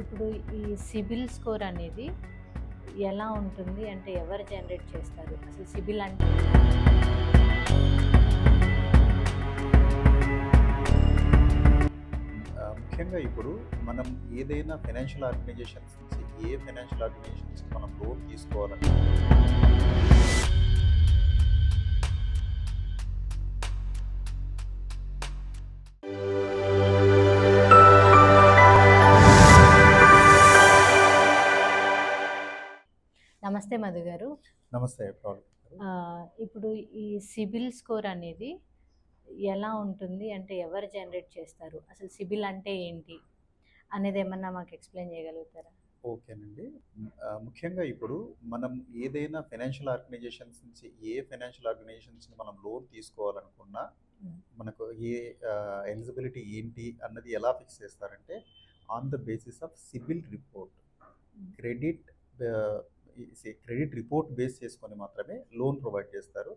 ఇప్పుడు ఈ సిబిల్ స్కోర్ అనేది ఎలా ఉంటుంది అంటే ఎవరు జనరేట్ చేస్తారు? అసలు సిబిల్ అంటే ముఖ్యంగా ఇప్పుడు మనం ఏదైనా ఫైనాన్షియల్ ఆర్గనైజేషన్స్ నుంచి ఏ ఫైనాన్షియల్ ఆర్గనైజేషన్స్ మనం లోన్ తీసుకోవాలంటే నమస్తే మధు గారు. నమస్తే ఇప్పుడు ఈ సిబిల్ స్కోర్ అనేది ఎలా ఉంటుంది? అంటే ఎవరు జనరేట్ చేస్తారు? అసలు సిబిల్ అంటే ఏంటి? అనేది ఏమన్నా మాకు ఎక్స్ప్లెయిన్ చేయగలుగుతారా? ఓకేనండి. ముఖ్యంగా ఇప్పుడు మనం ఏదైనా ఫైనాన్షియల్ ఆర్గనైజేషన్స్ నుంచి ఏ ఫైనాన్షియల్ ఆర్గనైజేషన్స్ మనం లోన్ తీసుకోవాలనుకున్నా. మనకు ఏ ఎలిజిబిలిటీ ఏంటి అన్నది ఎలా ఫిక్స్ చేస్తారంటే on the basis of CIBIL report. Credit credit report base చేసుకొని మాత్రమే లోన్ ప్రొవైడ్ చేస్తారు.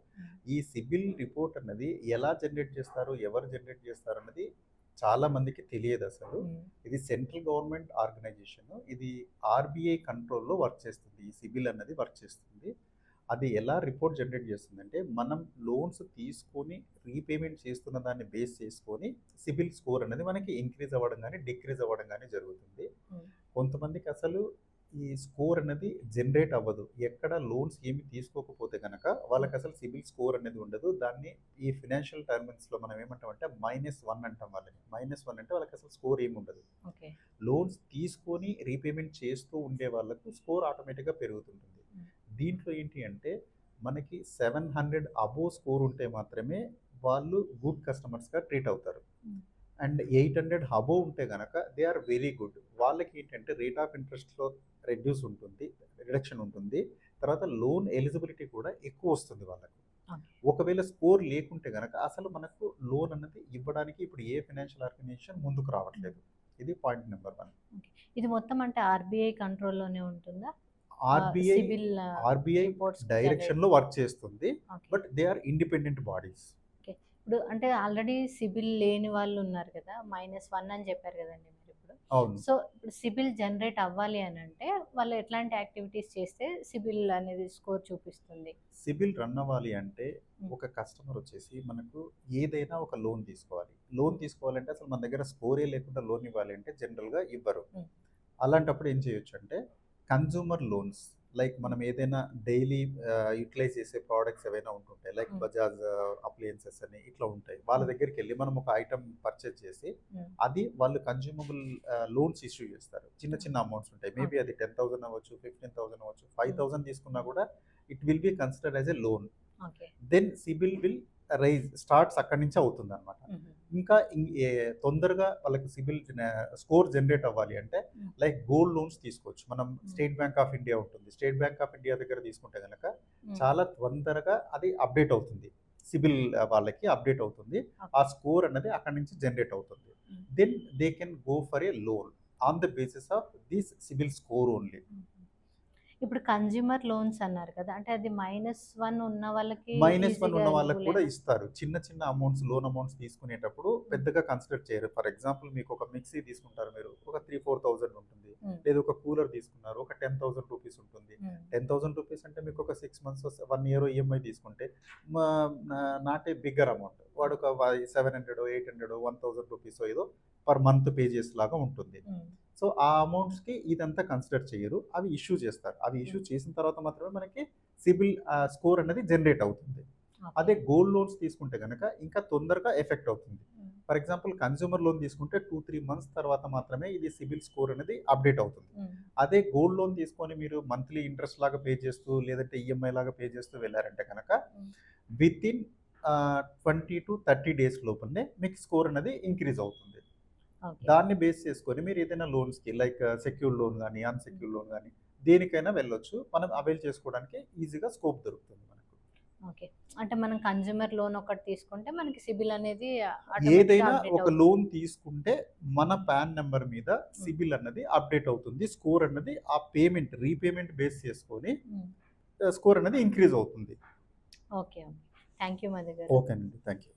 ఈ సిబిల్ రిపోర్ట్ అన్నది ఎలా జనరేట్ చేస్తారు ఎవరు జనరేట్ చేస్తారు అన్నది చాలా మందికి తెలియదు అసలు. ఇది సెంట్రల్ గవర్నమెంట్ ఆర్గనైజేషన్ ఇది ఆర్బీఐ కంట్రోల్లో వర్క్ చేస్తుంది ఈ సిబిల్ అన్నది వర్క్ చేస్తుంది. అది ఎలా రిపోర్ట్ జనరేట్ చేస్తుందంటే మనం లోన్స్ తీసుకొని రీపేమెంట్ చేస్తున్న దాన్ని బేస్ చేసుకొని సిబిల్ స్కోర్ అనేది మనకి ఇంక్రీజ్ అవ్వడం కానీ డిక్రీజ్ అవ్వడం కానీ జరుగుతుంది. కొంతమందికి అసలు ఈ స్కోర్ అనేది జనరేట్ అవ్వదు. ఎక్కడ లోన్స్ ఏమి తీసుకోకపోతే కనుక వాళ్ళకి అసలు సిబిల్ స్కోర్ అనేది ఉండదు. దాన్ని ఈ ఫినాన్షియల్ టర్మ్స్లో మనం ఏమంటామంటే మైనస్ వన్ అంటాం వాళ్ళని. మైనస్ వన్ అంటే వాళ్ళకి అసలు స్కోర్ ఏమి ఉండదు. లోన్స్ తీసుకొని రీపేమెంట్ చేస్తూ ఉండే వాళ్ళకు స్కోర్ ఆటోమేటిక్గా పెరుగుతుంటుంది. దీంట్లో ఏంటి అంటే మనకి సెవెన్ హండ్రెడ్ అబోవ్ స్కోర్ ఉంటే మాత్రమే వాళ్ళు గుడ్ కస్టమర్స్గా ట్రీట్ అవుతారు. అండ్ ఎయిట్ హండ్రెడ్ అబోవ్ ఉంటే కనుక దే ఆర్ వెరీ గుడ్. వాళ్ళకి ఏంటంటే రేట్ ఆఫ్ ఇంట్రెస్ట్లో రెడ్యూస్ ఉంటుంది రిడక్షన్ ఉంటుంది. తర్వాత లోన్ ఎలిజిబిలిటీ కూడా ఎక్కువ వస్తుంది వాళ్ళకు. ఒకవేళ స్కోర్ లేకుంటే కనుక అసలు మనకు లోన్ అన్నది ఇవ్వడానికి ఇప్పుడు ఏ ఫైనాన్షియల్ ఆర్గనైజేషన్ ముందుకు రావట్లేదు. ఇది పాయింట్ నెంబర్ వన్. ఇది మొత్తం అంటే ఆర్బీఐ కంట్రోల్లోనే ఉంటుందా? ఆర్బీఐ ఆర్బీఐ డైరెక్షన్లో వర్క్ చేస్తుంది. But they are independent bodies. ఇప్పుడు అంటే ఆల్రెడీ సిబిల్ లేని వాళ్ళు ఉన్నారు కదా మైనస్ వన్ అని చెప్పారు కదండి మీరు ఇప్పుడు. సో ఇప్పుడు సిబిల్ జనరేట్ అవ్వాలి అని అంటే వాళ్ళు ఎట్లాంటి యాక్టివిటీస్ చేస్తే సిబిల్ అనేది స్కోర్ చూపిస్తుంది? సిబిల్ రన్ అవ్వాలి అంటే. ఒక కస్టమర్ వచ్చేసి మనకు ఏదైనా ఒక లోన్ తీసుకోవాలి. లోన్ తీసుకోవాలంటే అసలు మన దగ్గర స్కోరే లేకుండా లోన్ ఇవ్వాలి అంటే జనరల్గా ఇవ్వరు. అలాంటప్పుడు ఏం చేయొచ్చు అంటే కన్జ్యూమర్ లోన్స్ లైక్ మనం ఏదైనా డైలీ యూటిలైజ్ చేసే ప్రోడక్ట్స్ ఏవైనా ఉంటుంటాయి. లైక్. బజాజ్ అప్లయన్సెస్ అని ఇట్లా ఉంటాయి. వాళ్ళ. దగ్గరికి వెళ్ళి మనం ఒక ఐటమ్ పర్చేజ్ చేసి. అది వాళ్ళు కన్జ్యూమబుల్ లోన్స్ ఇష్యూ చేస్తారు. చిన్న చిన్న అమౌంట్స్ ఉంటాయి. మేబీ అది టెన్ థౌసండ్ అవ్వచ్చు ఫిఫ్టీన్ థౌసండ్ అవ్వచ్చు ఫైవ్ థౌసండ్ తీసుకున్నా కూడా it will be considered as a loan. Then CIBIL will rise starts అక్కడి నుంచి అవుతుంది అనమాట ఇంకా తొందరగా వాళ్ళకి సిబిల్ స్కోర్ జనరేట్ అవ్వాలి అంటే. లైక్ గోల్డ్ లోన్స్ తీసుకోవచ్చు. మనం స్టేట్ బ్యాంక్ ఆఫ్ ఇండియా ఉంటుంది. స్టేట్ బ్యాంక్ ఆఫ్ ఇండియా దగ్గర తీసుకుంటే కనుక చాలా తొందరగా అది అప్డేట్ అవుతుంది. సిబిల్ వాళ్ళకి అప్డేట్ అవుతుంది. ఆ స్కోర్ అనేది అక్కడి నుంచి జనరేట్ అవుతుంది. Then they can go for a loan on the basis of this CIBIL score only. ఇప్పుడు కన్జ్యూమర్ లోన్స్ అన్నారు కదా అంటే అది మైనస్ వన్ ఉన్న వాళ్ళకి మైనస్ వన్ ఉన్న వాళ్ళకి కూడా ఇస్తారు. చిన్న చిన్న అమౌంట్స్ లోన్ అమౌంట్స్ తీసుకునేటప్పుడు పెద్దగా కన్సిడర్ చేయరు. ఫర్ ఎగ్జాంపుల్ మీకు ఒక మిక్సీ తీసుకుంటారు మీరు ఒక త్రీ ఫోర్ థౌజండ్ ఉంటుంది. లేదా ఒక కూలర్ తీసుకున్నారు ఒక టెన్ థౌసండ్ రూపీస్ ఉంటుంది. టెన్ థౌసండ్ రూపీస్ అంటే మీకు ఒక six months one year EMI తీసుకుంటే నాట్ ఏ బిగ్గర్ అమౌంట్ వాడు ఒక seven hundred eight hundred one thousand rupees ఏదో పర్ మంత్ పే చేసేలాగా ఉంటుంది. సో ఆ అమౌంట్స్కి ఇదంతా కన్సిడర్ చేయరు. అవి ఇష్యూ చేస్తారు. అవి ఇష్యూ చేసిన తర్వాత మాత్రమే మనకి సిబిల్ స్కోర్ అనేది జనరేట్ అవుతుంది. అదే గోల్డ్ లోన్స్ తీసుకుంటే కనుక ఇంకా తొందరగా ఎఫెక్ట్ అవుతుంది. Um, for example consumer loan తీసుకుంటే టూ త్రీ మంత్స్ తర్వాత మాత్రమే ఇది సిబిల్ స్కోర్ అనేది అప్డేట్ అవుతుంది. ఉమ్, అదే గోల్డ్ లోన్ తీసుకొని మీరు మంత్లీ ఇంట్రెస్ట్ లాగా పే చేస్తూ లేదంటే ఈఎంఐ లాగా పే చేస్తూ వెళ్ళారంటే కనుక. Within twenty to thirty days లోపలనే మీకు స్కోర్ అనేది ఇంక్రీజ్ అవుతుంది. దాన్ని బేస్ చేసుకొని మీరు ఏదైనా లోన్స్కి లైక్ సెక్యూర్ లోన్ కానీ అన్సెక్యూర్ లోన్ కానీ దేనికైనా వెళ్ళొచ్చు. మనం అవైల్ చేసుకోవడానికి ఈజీగా స్కోప్ దొరుకుతుంది మనకు. ఓకే. అంటే మనం కన్జ్యూమర్ లోన్ ఒకటి తీసుకుంటే మనకి సిబిల్ అనేది ఏదైనా ఒక. లోన్ తీసుకుంటే మన పాన్ నెంబర్ మీద సిబిల్ అన్నది అప్డేట్ అవుతుంది. స్కోర్ అన్నది ఆ పేమెంట్ రీపేమెంట్ బేస్ చేసుకొని స్కోర్ అనేది ఇంక్రీజ్ అవుతుంది. Okay okay. Thank you Madhu గారు. ఓకేనండి. Thank you